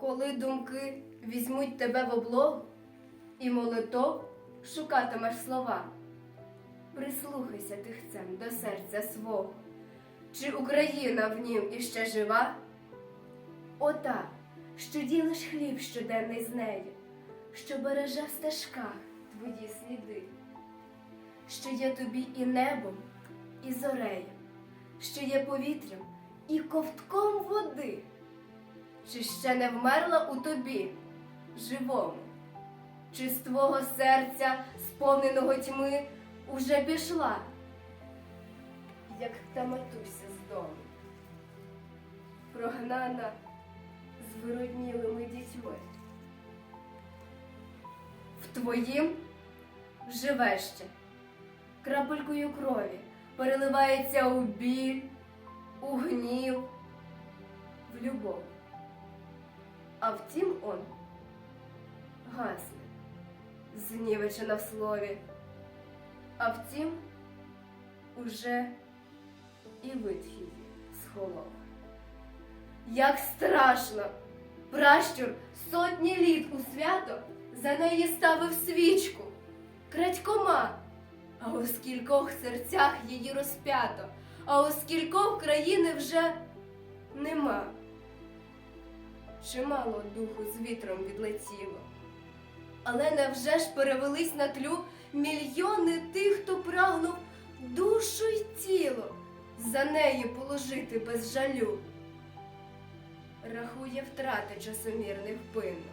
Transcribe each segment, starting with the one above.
Коли думки візьмуть тебе в облогу, і молитов шукатимеш слова, прислухайся тихцем до серця свого, чи Україна в нім іще жива? Ота, що ділиш хліб щоденний з нею, що береже в стежках твої сліди, що є тобі і небом, і зорею, що є повітрям і ковтком води, чи ще не вмерла у тобі, живому, чи з твого серця, сповненого тьми, уже пішла, як та матуся з дому, прогнана з вироднілими дітьми. В твоїм живе ще крапелькою крові переливається у біль, у гнів, в любов. А втім он гасне, знівечена в слові, а втім уже і вид її сховав. Як страшно! Пращур сотні літ у свято за неї ставив свічку, крадькома, а у скількох серцях її розп'ято, а у скількох країни вже нема. Чимало духу з вітром відлетіло. Але невже ж перевелись на тлю мільйони тих, хто прагнув душу й тіло за нею положити без жалю? Рахує втрати часомір невпинно.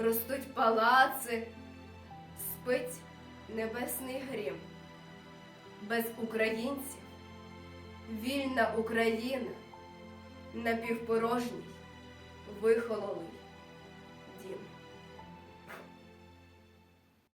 Ростуть палаци, спить небесний грім. Без українців вільна Україна напівпорожній вихололий дім.